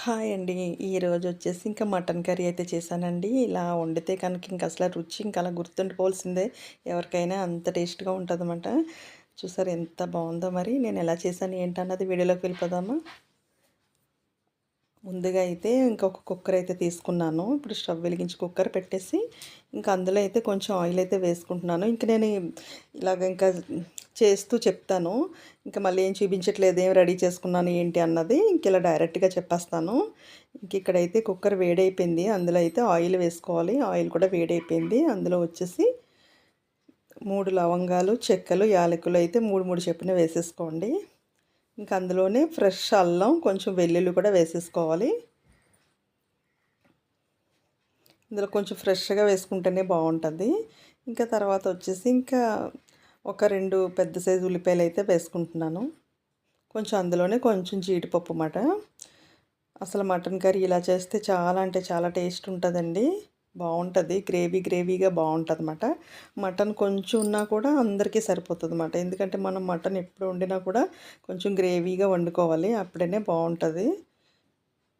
Hi అండి. ఈరోజు వచ్చేసి ఇంకా మటన్ కర్రీ అయితే చేశానండి. ఇలా వండితే కనుక ఇంక అసలు రుచి ఇంకా అలా గుర్తుండిపోవాల్సిందే. ఎవరికైనా అంత టేస్ట్‌గా ఉంటుందన్నమాట చూసారు ఎంత బాగుందో మరి. నేను ఎలా చేశాను ఏంటన్నది వీడియోలోకి వెళ్ళిపోదామా? ముందుగా అయితే ఇంకొక కుక్కర్ అయితే తీసుకున్నాను. ఇప్పుడు స్టవ్ వెలిగించి కుక్కర్ పెట్టేసి ఇంకా అందులో అయితే కొంచెం ఆయిల్ అయితే వేసుకుంటున్నాను. ఇంక నేను ఇలాగ ఇంకా చేస్తూ చెప్తాను. ఇంకా మళ్ళీ ఏం చూపించట్లేదు ఏం రెడీ చేసుకున్నాను ఏంటి అన్నది ఇంక ఇలా డైరెక్ట్‌గా చెప్పేస్తాను. ఇంక ఇక్కడైతే కుక్కర్ వేడైపోయింది. అందులో అయితే ఆయిల్ వేసుకోవాలి. ఆయిల్ కూడా వేడైపోయింది. అందులో వచ్చేసి మూడు లవంగాలు, చెక్కలు, యాలకులు అయితే మూడు మూడు చెప్పిన వేసేసుకోండి. ఇంకా అందులోనే ఫ్రెష్ అల్లం కొంచెం వెల్లుల్లి కూడా వేసేసుకోవాలి. ఇందులో కొంచెం ఫ్రెష్‌గా వేసుకుంటేనే బాగుంటుంది ఇంకా తర్వాత వచ్చేసి ఇంకా ఒక రెండు పెద్ద సైజు ఉల్లిపాయలు అయితే వేసుకుంటున్నాను. కొంచెం అందులోనే కొంచెం జీడిపప్పు మాట. అసలు మటన్ కర్రీ ఇలా చేస్తే చాలా అంటే చాలా టేస్ట్ ఉంటుందండి బాగుంటుంది గ్రేవీ గ్రేవీగా బాగుంటుంది అనమాట మటన్ కొంచెం ఉన్నా కూడా అందరికీ అన్నమాట ఎందుకంటే మనం మటన్ ఎప్పుడు వండినా కూడా కొంచెం గ్రేవీగా వండుకోవాలి. అప్పుడనే బాగుంటుంది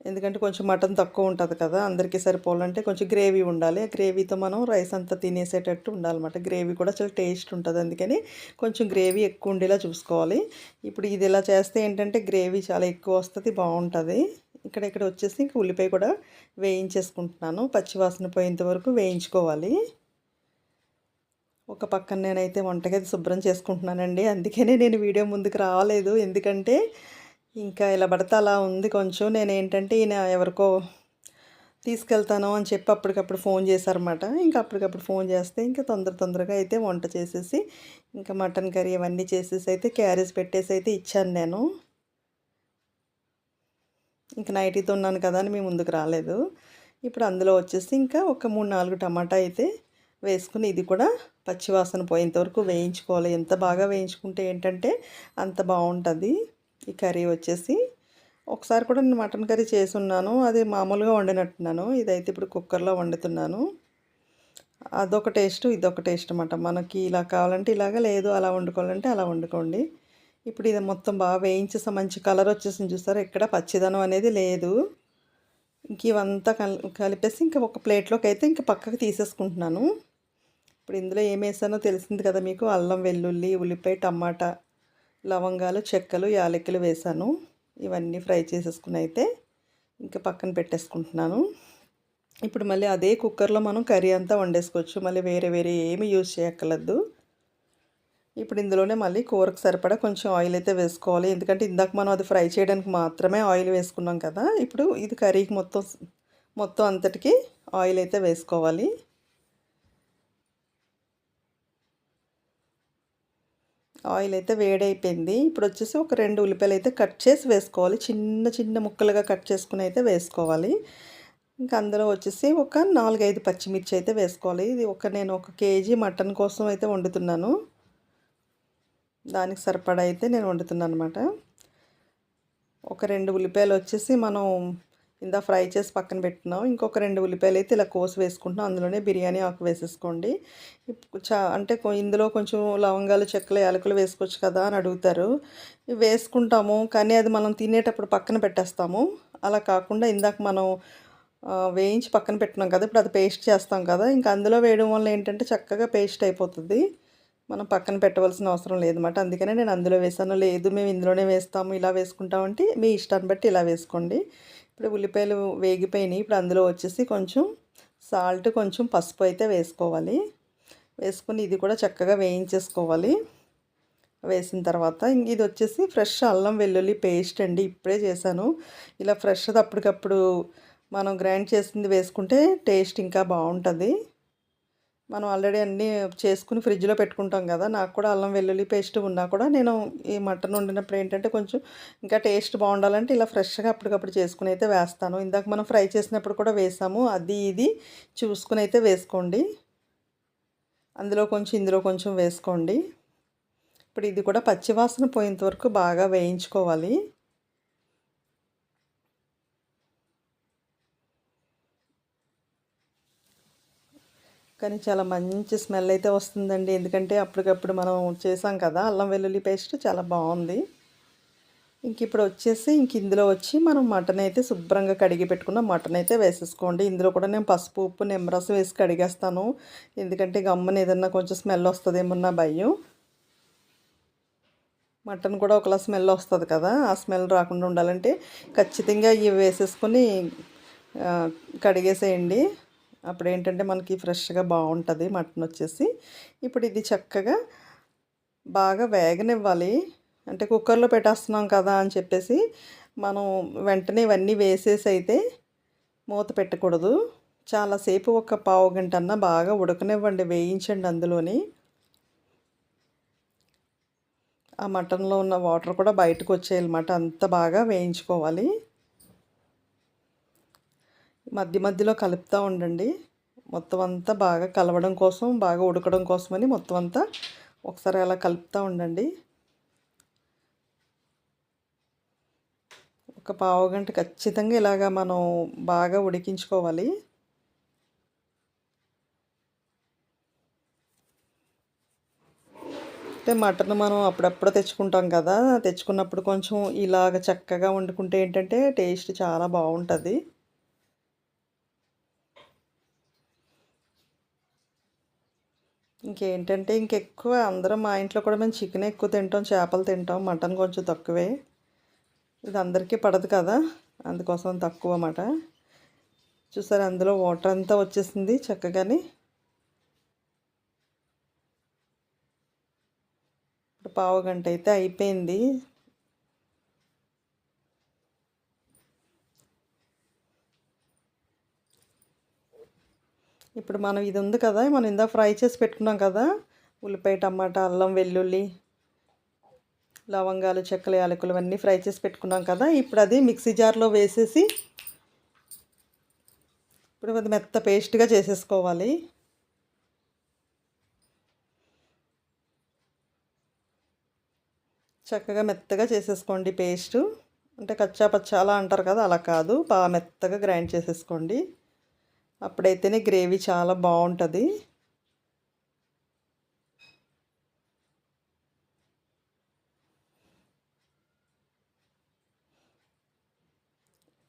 ఎందుకంటే కొంచెం మటన్ తక్కువ ఉంటుంది కదా! అందరికీ సరిపోవాలంటే కొంచెం గ్రేవీ ఉండాలి. ఆ గ్రేవీతో మనం రైస్ అంతా తినేసేటట్టు ఉండాలన్నమాట. గ్రేవీ కూడా చాలా టేస్ట్ ఉంటుంది అందుకని కొంచెం గ్రేవీ ఎక్కువ ఉండేలా చూసుకోవాలి. ఇప్పుడు ఇది ఇలా చేస్తే ఏంటంటే గ్రేవీ చాలా ఎక్కువ వస్తుంది బాగుంటుంది ఇక్కడ ఇక్కడ వచ్చేసి ఇంక ఉల్లిపాయ కూడా వేయించేసుకుంటున్నాను. పచ్చివాసన పోయేంత వరకు వేయించుకోవాలి. ఒక పక్కన నేనైతే వంటగది శుభ్రం చేసుకుంటున్నానండి. అందుకనే నేను వీడియో ముందుకు రాలేదు. ఎందుకంటే ఇంకా ఇలా పడితే అలా ఉంది కొంచెం. నేనేంటంటే ఈయన ఎవరికో తీసుకెళ్తాను అని చెప్పి అప్పటికప్పుడు ఫోన్ చేశారన్నమాట. ఇంకా అప్పటికప్పుడు ఫోన్ చేస్తే ఇంకా తొందర తొందరగా అయితే వంట చేసేసి ఇంకా మటన్ కర్రీ అవన్నీ చేసేసి అయితే క్యారేజ్ పెట్టేసి అయితే ఇచ్చాను నేను. ఇంక నైటీతో ఉన్నాను కదా అని మీ ముందుకు రాలేదు. ఇప్పుడు అందులో వచ్చేసి ఇంకా ఒక 3, 4 టమాటా అయితే వేసుకుని ఇది కూడా పచ్చివాసన పోయేంతవరకు వేయించుకోవాలి. ఎంత బాగా వేయించుకుంటే ఏంటంటే అంత బాగుంటుంది ఈ కర్రీ వచ్చేసి ఒకసారి కూడా నేను మటన్ కర్రీ చేసున్నాను. అది మామూలుగా వండినట్టున్నాను. ఇదైతే ఇప్పుడు కుక్కర్‌లో వండుతున్నాను. అదొక టేస్ట్, ఇదొక టేస్ట్ అన్నమాట. మనకి ఇలా కావాలంటే ఇలాగ లేదు అలా వండుకోవాలంటే అలా వండుకోండి. ఇప్పుడు ఇది మొత్తం బాగా వేయించేసా మంచి కలర్ వచ్చేసింది చూసారా? ఎక్కడ పచ్చిదనం అనేది లేదు. ఇంక ఇవంతా కల్ కలిపేసి ఇంకా ఒక ప్లేట్‌లోకి అయితే ఇంక పక్కకు తీసేసుకుంటున్నాను. ఇప్పుడు ఇందులో ఏమేసానో తెలిసింది కదా మీకు. అల్లం, వెల్లుల్లి, ఉల్లిపాయ, టమాటా, లవంగాలు, చెక్కలు, యాలకులు వేసాను ఇవన్నీ ఫ్రై చేసేసుకుని అయితే ఇంకా పక్కన పెట్టేసుకుంటున్నాను. ఇప్పుడు మళ్ళీ అదే కుక్కర్‌లో మనం కర్రీ అంతా వండేసుకోవచ్చు. మళ్ళీ వేరే వేరే ఏమి యూజ్ చేయక్కర్లేదు. ఇప్పుడు ఇందులోనే మళ్ళీ కూరకు సరిపడా కొంచెం ఆయిల్ అయితే వేసుకోవాలి. ఎందుకంటే ఇందాక మనం అది ఫ్రై చేయడానికి మాత్రమే ఆయిల్ వేసుకున్నాం కదా! ఇప్పుడు ఇది కర్రీకి మొత్తం మొత్తం అంతటికి ఆయిల్ అయితే వేసుకోవాలి. ఆయిల్ అయితే వేడైపోయింది. ఇప్పుడు వచ్చేసి ఒక రెండు ఉల్లిపాయలు అయితే కట్ చేసి వేసుకోవాలి. చిన్న చిన్న ముక్కలుగా కట్ చేసుకుని అయితే వేసుకోవాలి. ఇంకా అందులో వచ్చేసి ఒక 4, 5 పచ్చిమిర్చి అయితే వేసుకోవాలి. ఇది ఒక నేను ఒక కేజీ మటన్ కోసం అయితే వండుతున్నాను. దానికి సరిపడా అయితే నేను వండుతున్నాను అనమాట ఒక రెండు ఉల్లిపాయలు వచ్చేసి మనం ఇందాక ఫ్రై చేసి పక్కన పెట్టుకున్నాం. ఇంకొక రెండు ఉల్లిపాయలు అయితే ఇలా కోసి వేసుకుంటున్నాం. అందులోనే బిర్యానీ ఆకు వేసేసుకోండి. చా అంటే ఇందులో కొంచెం లవంగాలు, చెక్కలు, యాలకులు వేసుకోవచ్చు కదా అని అడుగుతారు. వేసుకుంటాము. కానీ అది మనం తినేటప్పుడు పక్కన పెట్టేస్తాము. అలా కాకుండా ఇందాక మనం వేయించి పక్కన పెట్టినాం కదా! ఇప్పుడు అది పేస్ట్ చేస్తాం కదా! ఇంకా అందులో వేయడం వల్ల ఏంటంటే చక్కగా పేస్ట్ అయిపోతుంది మనం పక్కన పెట్టవలసిన అవసరం లేదన్నమాట. అందుకనే నేను అందులో వేసాను. లేదు మేము ఇందులోనే వేస్తాము, ఇలా వేసుకుంటామంటే మీ ఇష్టాన్ని బట్టి ఇలా వేసుకోండి. ఇప్పుడు ఉల్లిపాయలు వేగిపోయినాయి. ఇప్పుడు అందులో వచ్చేసి కొంచెం సాల్ట్, కొంచెం పసుపు అయితే వేసుకోవాలి. వేసుకుని ఇది కూడా చక్కగా వేయించేసుకోవాలి. వేసిన తర్వాత ఇంక ఇది వచ్చేసి ఫ్రెష్ అల్లం వెల్లుల్లి పేస్ట్ అండి. ఇప్పుడే చేశాను. ఇలా ఫ్రెష్‌ది అప్పటికప్పుడు మనం గ్రైండ్ చేసింది వేసుకుంటే టేస్ట్ ఇంకా బాగుంటుంది మనం ఆల్రెడీ అన్నీ చేసుకుని ఫ్రిడ్జ్‌లో పెట్టుకుంటాం కదా! నాకు కూడా అల్లం వెల్లుల్లి పేస్ట్ ఉన్నా కూడా నేను ఈ మటన్ వండినప్పుడు ఏంటంటే కొంచెం ఇంకా టేస్ట్ బాగుండాలంటే ఇలా ఫ్రెష్‌గా అప్పటికప్పుడు చేసుకుని అయితే వేస్తాను. ఇందాక మనం ఫ్రై చేసినప్పుడు కూడా వేసాము. అది ఇది చూసుకుని అయితే వేసుకోండి. అందులో కొంచెం ఇందులో కొంచెం వేసుకోండి. ఇప్పుడు ఇది కూడా పచ్చివాసన పోయేంత వరకు బాగా వేయించుకోవాలి. కానీ చాలా మంచి స్మెల్ అయితే వస్తుందండి. ఎందుకంటే అప్పటికప్పుడు మనం చేసాం కదా! అల్లం వెల్లుల్లి పేస్ట్ చాలా బాగుంది. ఇంక ఇప్పుడు వచ్చేసి ఇంక ఇందులో వచ్చి మనం మటన్ అయితే శుభ్రంగా కడిగి పెట్టుకున్న. మటన్ అయితే వేసేసుకోండి. ఇందులో కూడా నేను పసుపు ఉప్పు నిమ్మరసం వేసి కడిగేస్తాను. ఎందుకంటే గమ్మన ఏదన్నా కొంచెం స్మెల్ వస్తుందేమో నా భయం. మటన్ కూడా ఒకలా స్మెల్ వస్తుంది కదా ఆ స్మెల్ రాకుండా ఉండాలంటే ఖచ్చితంగా ఇవి వేసేసుకొని కడిగేసేయండి. అప్పుడు ఏంటంటే మనకి ఫ్రెష్గా బాగుంటుంది మటన్ వచ్చేసి ఇప్పుడు ఇది చక్కగా బాగా వేగనివ్వాలి. అంటే కుక్కర్లో పెట్టేస్తున్నాం కదా అని చెప్పేసి మనం వెంటనే ఇవన్నీ వేసేసి అయితే మూత పెట్టకూడదు. చాలాసేపు ఒక పావు గంట అన్న బాగా ఉడకనివ్వండి వేయించండి అందులోని. ఆ మటన్లో ఉన్న వాటర్ కూడా బయటకు వచ్చేయాలన్నమాట అంత బాగా వేయించుకోవాలి. మధ్య మధ్యలో కలుపుతూ ఉండండి. మొత్తం అంతా బాగా కలవడం కోసం బాగా ఉడకడం కోసమని మొత్తం అంతా ఒకసారి అలా కలుపుతూ ఉండండి. ఒక పావు గంట ఖచ్చితంగా ఇలాగా మనం బాగా ఉడికించుకోవాలి. అంటే మటన్ మనం అప్పుడప్పుడు తెచ్చుకుంటాం కదా తెచ్చుకున్నప్పుడు కొంచెం ఇలాగ చక్కగా వండుకుంటే ఏంటంటే టేస్ట్ చాలా బాగుంటుంది. ఇంకేంటంటే ఇంకెక్కువ అందరం మా ఇంట్లో కూడా మేము చికెన్ ఎక్కువ తింటాం చేపలు తింటాం మటన్ కొంచెం తక్కువే. ఇది అందరికీ పడదు కదా అందుకోసం తక్కువ అన్నమాట. చూసారు అందులో వాటర్ అంతా వచ్చేసింది చక్కగాని. ఇప్పుడు పావు గంట అయితే అయిపోయింది. ఇప్పుడు మనం ఇది ఉంది కదా మనం ఇందా ఫ్రై చేసి పెట్టుకున్నాం కదా ఉల్లిపాయ టమాటా అల్లం వెల్లుల్లి లవంగాలు చెక్కలు యాలకులు అన్నీ ఫ్రై చేసి పెట్టుకున్నాం కదా ఇప్పుడు అది మిక్సీ జార్లో వేసేసి ఇప్పుడు అది మెత్త పేస్ట్గా చేసేసుకోవాలి. చక్కగా మెత్తగా చేసేసుకోండి పేస్ట్. అంటే కచ్చా పచ్చా అలా అంటారు కదా అలా కాదు బాగా మెత్తగా గ్రైండ్ చేసేసుకోండి. అప్పుడైతేనే గ్రేవీ చాలా బాగుంటుంది.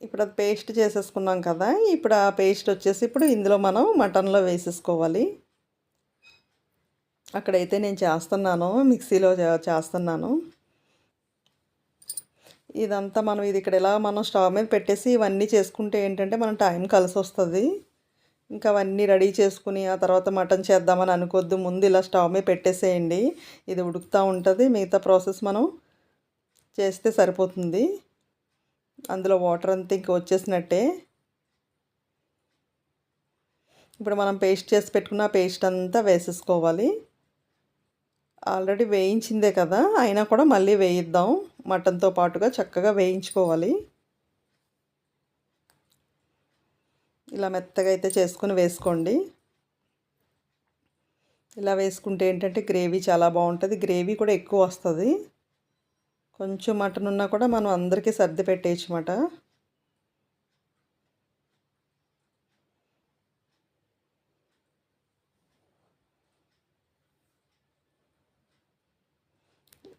ఇప్పుడు అది పేస్ట్ చేసేసుకున్నాం కదా ఇప్పుడు ఆ పేస్ట్ వచ్చేసి ఇప్పుడు ఇందులో మనం మటన్లో వేసేసుకోవాలి. అక్కడైతే నేను చేస్తున్నాను మిక్సీలో చేస్తున్నాను. ఇదంతా మనం ఇది ఇక్కడ ఎలా మనం స్టవ్ మీద పెట్టేసి ఇవన్నీ చేసుకుంటే ఏంటంటే మనం టైం కలిసి వస్తుంది ఇంకా అవన్నీ రెడీ చేసుకుని ఆ తర్వాత మటన్ చేద్దామని అనుకోద్దు. ముందు ఇలా స్టవ్ మీద పెట్టేసేయండి. ఇది ఉడుకుతూ ఉంటుంది. మిగతా ప్రాసెస్ మనం చేస్తే సరిపోతుంది. అందులో వాటర్ అంతా ఇంక వచ్చేసినట్టే. ఇప్పుడు మనం పేస్ట్ చేసి పెట్టుకున్న పేస్ట్ అంతా వేసేసుకోవాలి. ఆల్రెడీ వేయించిందే కదా. అయినా కూడా మళ్ళీ వేయిద్దాం. మటన్తో పాటుగా చక్కగా వేయించుకోవాలి. ఇలా మెత్తగా అయితే చేసుకుని వేసుకోండి. ఇలా వేసుకుంటే ఏంటంటే గ్రేవీ చాలా బాగుంటుంది. గ్రేవీ కూడా ఎక్కువ వస్తుంది. కొంచెం మటన్ ఉన్నా కూడా మనం అందరికీ సర్ది పెట్టేయచ్చు మాట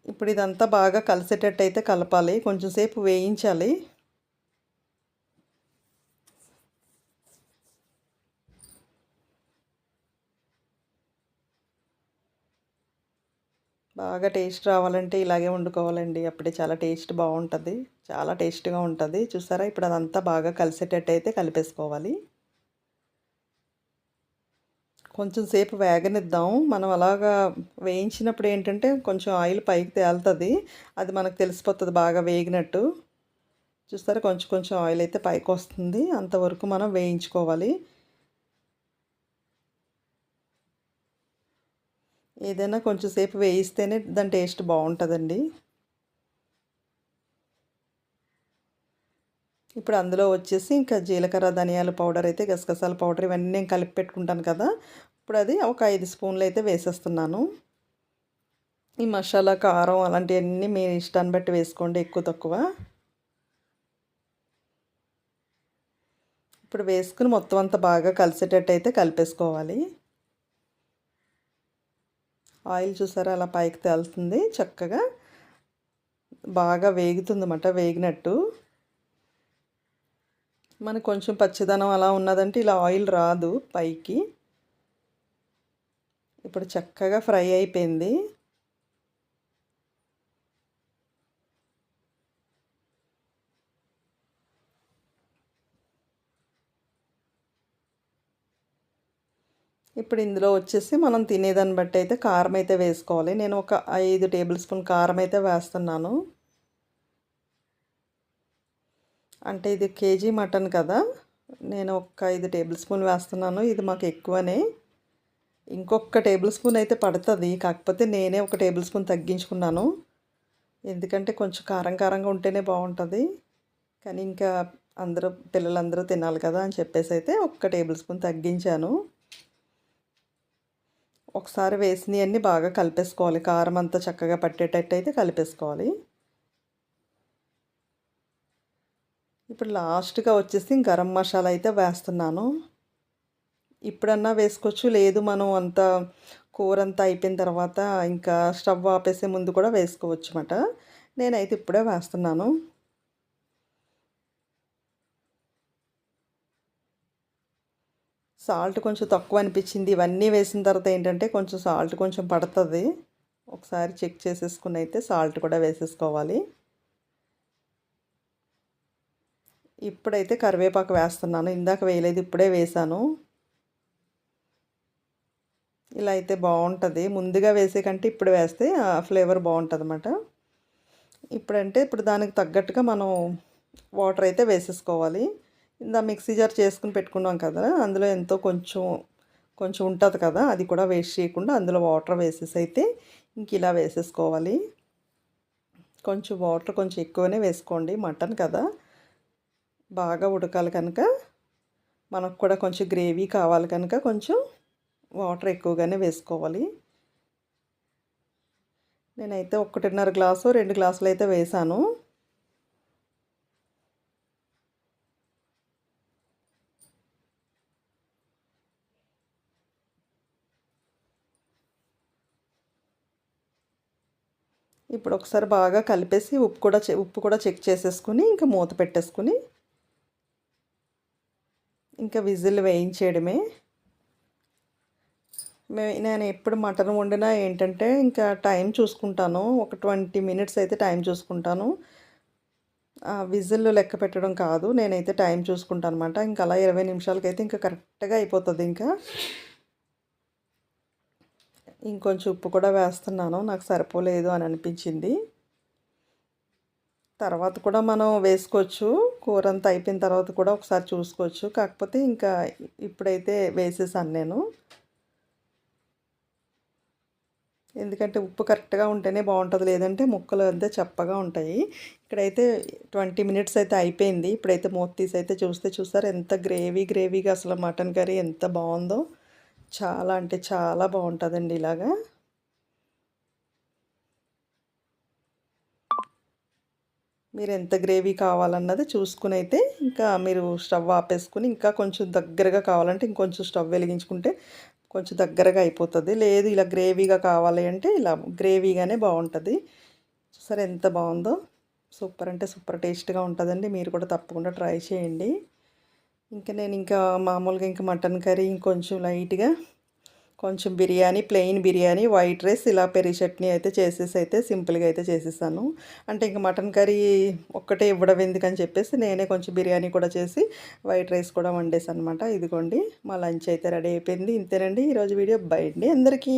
ఇప్పుడు ఇదంతా బాగా కలిసేటట్టు అయితే కలపాలి. కొంచెం సేపు వేయించాలి. బాగా టేస్ట్ రావాలంటే ఇలాగే వండుకోవాలండి. అప్పుడే చాలా టేస్ట్ బాగుంటుంది. చాలా టేస్ట్గా ఉంటుంది. చూసారా? ఇప్పుడు అదంతా బాగా కలిసేటట్టు అయితే కలిపేసుకోవాలి. కొంచెం సేపు వేగనిద్దాం. మనం అలాగా వేయించినప్పుడు ఏంటంటే కొంచెం ఆయిల్ పైకి తేలుతుంది. అది మనకు తెలిసిపోతుంది బాగా వేగినట్టు. చూస్తారా కొంచెం కొంచెం ఆయిల్ అయితే పైకి వస్తుంది అంతవరకు మనం వేయించుకోవాలి. ఏదైనా కొంచెం సేపు వేయిస్తేనే దాని టేస్ట్ బాగుంటుందండి. ఇప్పుడు అందులో వచ్చేసి ఇంకా జీలకర్ర ధనియాల పౌడర్ అయితే గసగసాల పౌడర్ ఇవన్నీ నేను కలిపి పెట్టుకుంటాను కదా. ఇప్పుడు అది ఒక ఐదు స్పూన్లు అయితే వేసేస్తున్నాను. ఈ మసాలా కారం అలాంటివన్నీ మీ ఇష్టాన్ని బట్టి వేసుకోండి ఎక్కువ తక్కువ. ఇప్పుడు వేసుకుని మొత్తం అంతా బాగా కలిసేటట్టు అయితే కలిపేసుకోవాలి. ఆయిల్ చూసారా? అలా పైకి తేలుతుంది చక్కగా. బాగా వేగుతుందన్నమాట వేగినట్టు. మనకు కొంచెం పచ్చదనం అలా ఉన్నదంటే ఇలా ఆయిల్ రాదు పైకి. ఇప్పుడు చక్కగా ఫ్రై అయిపోయింది. ఇప్పుడు ఇందులో వచ్చేసి మనం తినేదాన్ని బట్టి అయితే కారం అయితే వేసుకోవాలి. నేను ఒక ఐదు టేబుల్ స్పూన్ కారం అయితే వేస్తున్నాను. అంటే ఇది కేజీ మటన్ కదా. నేను ఒక ఐదు టేబుల్ స్పూన్ వేస్తున్నాను. ఇది మాకు ఎక్కువనే. ఇంకొక టేబుల్ స్పూన్ అయితే పడుతుంది. కాకపోతే నేనే ఒక టేబుల్ స్పూన్ తగ్గించుకున్నాను. ఎందుకంటే కొంచెం కారం కారంగా ఉంటేనే బాగుంటుంది. కానీ ఇంకా అందరూ పిల్లలందరూ తినాలి కదా అని చెప్పేసి అయితే ఒక్క టేబుల్ స్పూన్ తగ్గించాను. ఒకసారి వేసినవన్నీ బాగా కలిపేసుకోవాలి. కారం అంతా చక్కగా పట్టేటట్టు అయితే కలిపేసుకోవాలి. ఇప్పుడు లాస్ట్గా వచ్చేసి గరం మసాలా అయితే వేస్తున్నాను. ఇప్పుడన్నా వేసుకోవచ్చు. లేదు మనం అంత కూర అంతా అయిపోయిన తర్వాత ఇంకా స్టవ్ ఆపేసే ముందు కూడా వేసుకోవచ్చు అన్నమాట నేనైతే ఇప్పుడే వేస్తున్నాను. సాల్ట్ కొంచెం తక్కువ అనిపించింది. ఇవన్నీ వేసిన తర్వాత ఏంటంటే కొంచెం సాల్ట్ కొంచెం పడుతుంది. ఒకసారి చెక్ చేసేసుకుని అయితే సాల్ట్ కూడా వేసేసుకోవాలి. ఇప్పుడైతే కరివేపాకు వేస్తున్నాను. ఇందాక వేయలేదు ఇప్పుడే వేసాను ఇలా అయితే బాగుంటుంది. ముందుగా వేసే కంటే ఇప్పుడు వేస్తే ఫ్లేవర్ బాగుంటుంది అన్నమాట ఇప్పుడంటే ఇప్పుడు దానికి తగ్గట్టుగా మనం వాటర్ అయితే వేసేసుకోవాలి. ఇందా మిక్సీ జార్ చేసుకుని పెట్టుకున్నాం కదా అందులో ఎంతో కొంచెం కొంచెం ఉంటుంది కదా అది కూడా వేస్ట్ చేయకుండా అందులో వాటర్ వేసేసి అయితే ఇంక ఇలా వేసేసుకోవాలి. కొంచెం వాటర్ కొంచెం ఎక్కువనే వేసుకోండి మటన్ కదా బాగా ఉడకాలి కనుక. మనకు కూడా కొంచెం గ్రేవీ కావాలి కనుక కొంచెం వాటర్ ఎక్కువగానే వేసుకోవాలి. నేనైతే ఒకటిన్నర గ్లాసు రెండు గ్లాసులు అయితే వేసాను. ఇప్పుడు ఒకసారి బాగా కలిపేసి ఉప్పు కూడా ఉప్పు కూడా చెక్ చేసేసుకుని ఇంకా మూత పెట్టేసుకుని ఇంకా విజిల్ వేయించేయడమే. నేను ఎప్పుడు మటన్ వండినా ఏంటంటే ఇంకా టైం చూసుకుంటాను. ఒక ట్వంటీ మినిట్స్ అయితే టైం చూసుకుంటాను. విజిల్ లెక్క పెట్టడం కాదు. నేనైతే టైం చూసుకుంటాను అనమాట ఇంకా అలా ఇరవై నిమిషాలకైతే ఇంకా కరెక్ట్గా అయిపోతుంది ఇంకా. ఇంకొంచెం ఉప్పు కూడా వేస్తున్నాను. నాకు సరిపోలేదు అని అనిపించింది. తర్వాత కూడా మనం వేసుకోవచ్చు. కూర అంతా అయిపోయిన తర్వాత కూడా ఒకసారి చూసుకోవచ్చు. కాకపోతే ఇంకా ఇప్పుడైతే వేసేసాను నేను. ఎందుకంటే ఉప్పు కరెక్ట్గా ఉంటేనే బాగుంటుంది. లేదంటే ముక్కలు అంతే చప్పగా ఉంటాయి. ఇక్కడైతే ట్వంటీ మినిట్స్ అయితే అయిపోయింది. ఇప్పుడైతే మూత తీసి అయితే చూస్తే చూసారు. ఎంత గ్రేవీ గ్రేవీగా అసలు మటన్ కర్రీ ఎంత బాగుందో. చాలా అంటే చాలా బాగుంటుందండి ఇలాగా. మీరు ఎంత గ్రేవీ కావాలన్నది చూసుకుని అయితే ఇంకా మీరు స్టవ్ ఆపేసుకుని ఇంకా కొంచెం దగ్గరగా కావాలంటే ఇంకొంచెం స్టవ్ వెలిగించుకుంటే కొంచెం దగ్గరగా అయిపోతుంది. లేదు ఇలా గ్రేవీగా కావాలి అంటే ఇలా గ్రేవీగానే బాగుంటుంది. సరే ఎంత బాగుందో. సూపర్ అంటే సూపర్ టేస్ట్గా ఉంటుందండి. మీరు కూడా తప్పకుండా ట్రై చేయండి. ఇంకా నేను ఇంకా మామూలుగా ఇంకా మటన్ కర్రీ ఇంకొంచెం లైట్గా కొంచెం biryani plain biryani white rice ఇలా పెరి చట్నీ అయితే చేసేసి అయితే సింపుల్గా అయితే చేసేసాను. అంటే ఇంకా మటన్ కర్రీ ఒక్కటే ఇవ్వడం ఎందుకని చెప్పేసి నేనే కొంచెం బిర్యానీ కూడా చేసి వైట్ రైస్ కూడా వండేసాను అనమాట ఇదిగోండి మా లంచ్ అయితే రెడీ అయిపోయింది. ఇంతేనండి. ఈరోజు వీడియో. బయండి అందరికీ.